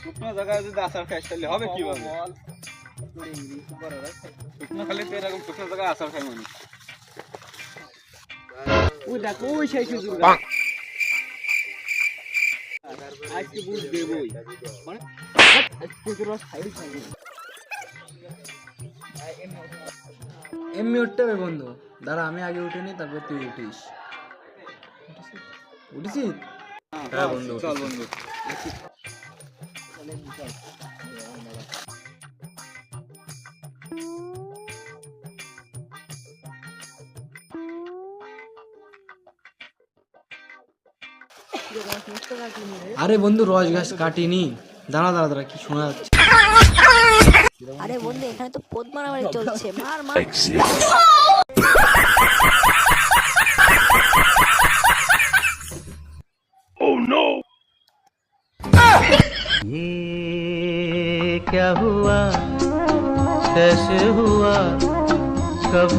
শুকনো জায়গায় যদি আচার খাইস তাহলে হবে কীভাবে? শুকনো খালি তো এরকম শুকনো জায়গায় আচার খাই মানুষ। ওই দেখ ওই সেই সুযোগ। আজকে বুঝ দেবই। মানে আজকে খাই খাই এমনি উঠতে হবে বন্ধু দাঁড়া আমি আগে উঠে নি তারপর তুই উঠিস। হ্যাঁ, বন্ধু, চল বন্ধু। আরে বন্ধু রস গাছ কাটিনি। দাঁড়া দাঁড়া দাঁড়া কি শোনা যাচ্ছে? আরে বন্ধু এখানে তো পদ মারামারি চলছে। মার মার। ये क्या हुआ? कैसे हुआ? कब